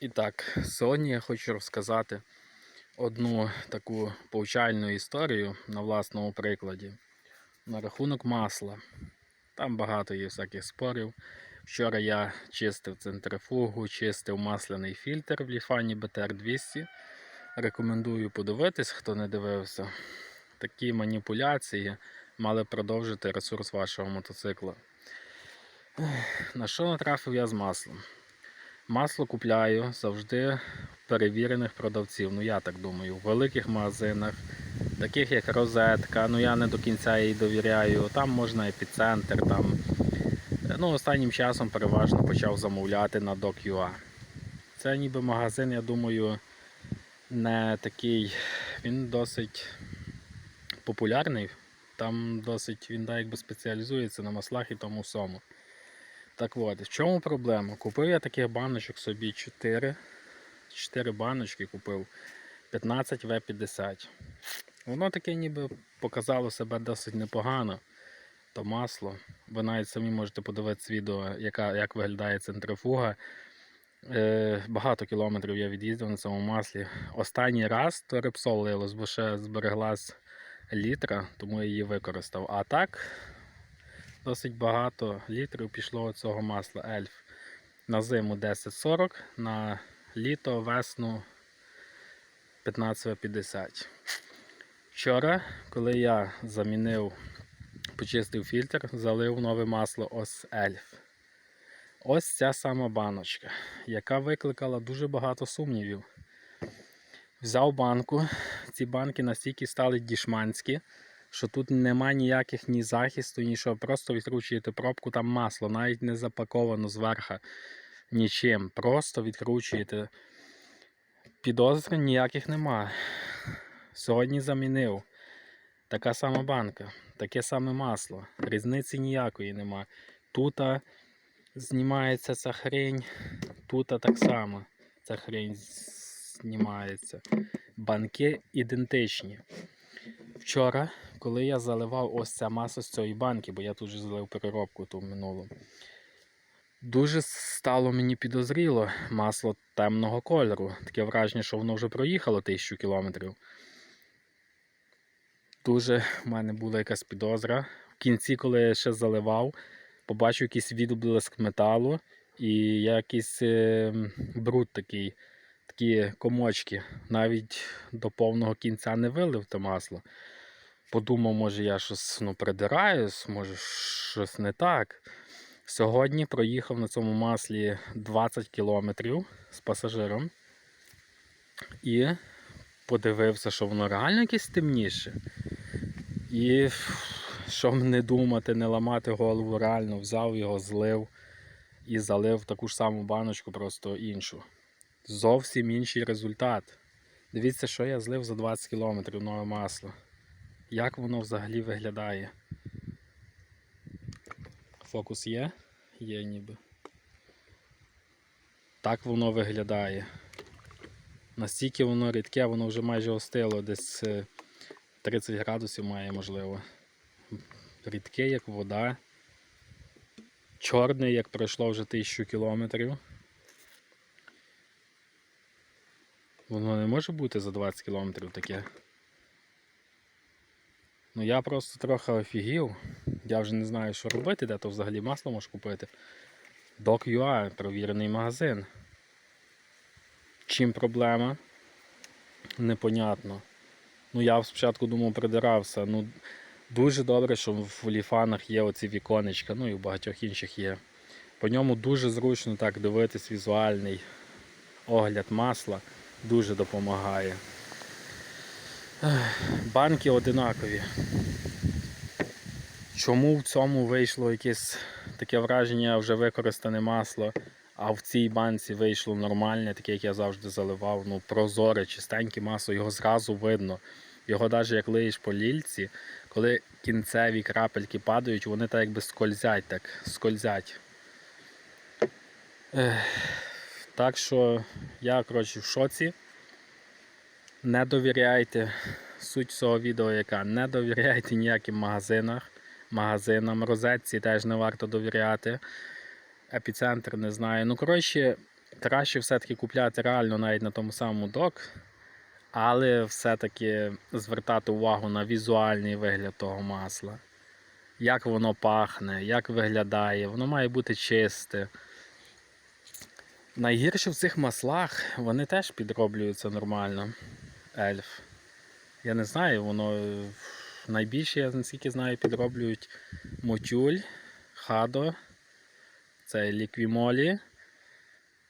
І так, сьогодні я хочу розказати одну таку повчальну історію на власному прикладі на рахунок масла. Там багато є всяких спорів. Вчора я чистив центрифугу, чистив масляний фільтр в Ліфані BTR200. Рекомендую подивитись, хто не дивився. Такі маніпуляції мали продовжити ресурс вашого мотоцикла. На що натрапив я з маслом? Масло купляю завжди перевірених продавців. Ну я так думаю, в великих магазинах, таких як розетка. Ну я не до кінця їй довіряю. Там можна епіцентр. Там ну останнім часом переважно почав замовляти на Doc.ua. Це ніби магазин, я думаю, не такий. Він досить популярний. Там досить він да, якби спеціалізується на маслах і тому всьому. Так от, в чому проблема? Купив я таких баночок собі 4. 4 баночки купив 15 В50. Воно таке ніби показало себе досить непогано. То масло. Ви навіть самі можете подивитися відео, яка, як виглядає центрифуга. Е, багато кілометрів я від'їздив на цьому маслі. Останній раз то репсол лилось, бо ще збереглась літра, тому я її використав. А так, досить багато літрів пішло цього масла Ельф. На зиму 1040, на літо, весну 1550. Вчора, коли я замінив, почистив фільтр, залив нове масло ось Ельф. Ось ця сама баночка, яка викликала дуже багато сумнівів. Взяв банку, ці банки настільки стали дішманські, що тут нема ніяких ні захисту, нічого. Просто відкручуєте пробку, там масло, навіть не запаковано зверху нічим. Просто відкручуєте. Підозр ніяких нема. Сьогодні замінив. Така сама банка, таке саме масло. Різниці ніякої нема. Тут знімається ця хрень, тут так само ця хрень знімається. Банки ідентичні. Вчора, коли я заливав ось ця маса з цієї банки, бо я тут вже залив переробку ту минулу, дуже стало мені підозріло масло темного кольору. Таке враження, що воно вже проїхало тисячу кілометрів. Дуже в мене була якась підозра. В кінці, коли я ще заливав, побачив якийсь відблиск металу і якийсь е, бруд такий, такі комочки. Навіть до повного кінця не вилив те масло. Подумав, може я щось ну, придираюсь, може щось не так. Сьогодні проїхав на цьому маслі 20 кілометрів з пасажиром і подивився, що воно реально якесь темніше. І щоб не думати, не ламати голову, реально взяв його, злив і залив таку ж саму баночку, просто іншу. Зовсім інший результат. Дивіться, що я злив за 20 км нове масло. Як воно взагалі виглядає? Фокус є? Є ніби. Так воно виглядає. Настільки воно рідке, воно вже майже остило, десь е, 30 градусів має, можливо. Рідке, як вода. Чорний, як пройшло вже тисячу кілометрів. Воно не може бути за 20 кілометрів таке. Ну я просто трохи офігів. Я вже не знаю, що робити, де то взагалі масло можеш купити. Doc.ua, провірений магазин. Чим проблема? Непонятно. Ну я спочатку думав, придирався. Ну, дуже добре, що в ліфанах є оці віконечка, ну і в багатьох інших є. По ньому дуже зручно так дивитись візуальний огляд масла, дуже допомагає. Банки одинакові. Чому в цьому вийшло якесь таке враження, вже використане масло, а в цій банці вийшло нормальне, таке, як я завжди заливав, ну прозоре, чистеньке масло, його зразу видно. Його навіть як лиєш по лільці, коли кінцеві крапельки падають, вони так якби скользять, так, скользять. Ех, Так що я коротше, в шоці. Не довіряйте. Суть цього відео яка. Не довіряйте ніяким магазинах, магазинам. Розетці теж не варто довіряти. Епіцентр не знаю. Ну, коротше, краще все-таки купляти реально навіть на тому самому док, але все-таки звертати увагу на візуальний вигляд того масла. Як воно пахне, як виглядає, воно має бути чисте. Найгірше в цих маслах вони теж підроблюються нормально. Ельф. Я не знаю, воно е, найбільше, я наскільки знаю, підроблюють мотюль, хадо, це ліквімолі.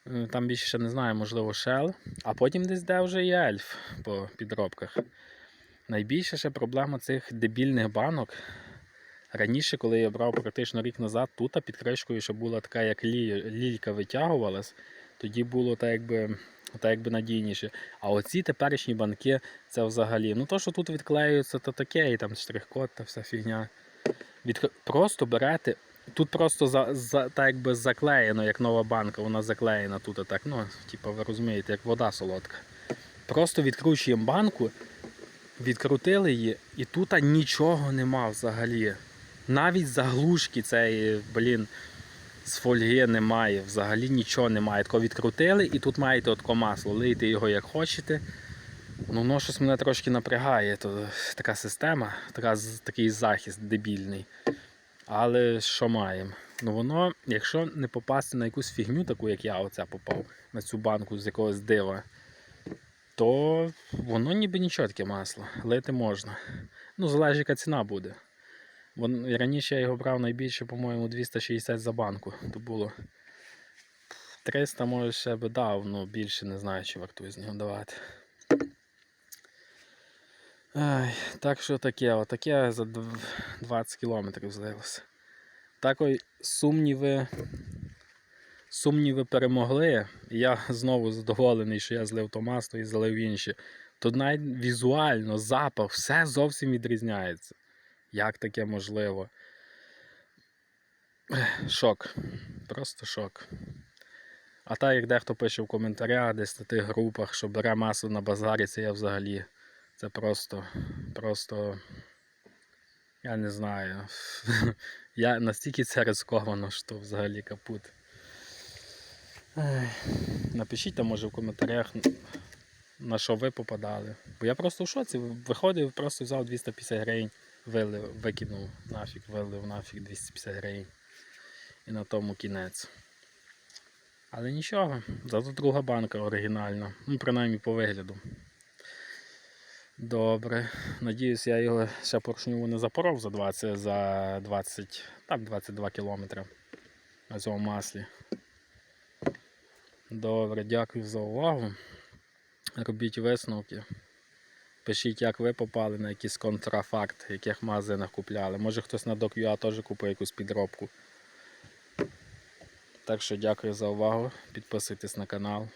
Е, Там більше ще не знаю, можливо, шел. А потім десь де вже є ельф по підробках. Найбільша ще проблема цих дебільних банок. Раніше, коли я брав практично рік назад, тут під кришкою ще була така, як лі, лілька витягувалась, тоді було так якби, так якби надійніше. А оці теперішні банки це взагалі. Ну то, що тут відклеюється, то таке, і там штрих-код та вся фігня. Від... Просто берете. Тут просто за, за, так якби заклеєно, як нова банка, вона заклеєна тут, так, ну, типу, ви розумієте, як вода солодка. Просто відкручуємо банку, відкрутили її, і тут нічого нема взагалі. Навіть заглушки цієї, блін, з фольги немає, взагалі нічого немає. Тако відкрутили і тут маєте отко масло. Лийте його як хочете. Ну, воно щось мене трошки напрягає. То така система, така, такий захист дебільний. Але що маємо? Ну воно, якщо не попасти на якусь фігню, таку як я оце попав, на цю банку з якогось дива, то воно ніби нічого таке масло. Лити можна. Ну, залежить, яка ціна буде. Вон, раніше я його брав найбільше, по-моєму, 260 за банку. То було 300, може, ще би дав, ну більше не знаю, чи вартує з нього давати. Ай, так що таке, отаке за 20 кілометрів злилося. Так ой, сумніви, сумніви перемогли. Я знову задоволений, що я злив то масло і залив інші. Тут навіть візуально, запах, все зовсім відрізняється. Як таке можливо? Шок. Просто шок. А так, як дехто пише в коментарях, десь на тих групах, що бере масло на базарі, це я взагалі. Це просто, просто. Я не знаю. Я настільки це ризиковано, що взагалі капут. Напишіть там, може, в коментарях, на що ви попадали. Бо я просто в шоці. Виходив, просто взяв 250 гривень, вилив, викинув нафіг, вилив нафіг 250 гривень. І на тому кінець. Але нічого, зато друга банка оригінальна. Ну, принаймні по вигляду. Добре. Надіюсь, я його ще поршню не запоров за 20, за 20, так, 22 кілометри на цьому маслі. Добре, дякую за увагу. Робіть висновки. Пишіть, як ви попали на якийсь контрафакт, яких магазинах купляли. Може хтось на DocUA теж купив якусь підробку. Так що дякую за увагу. Підписуйтесь на канал.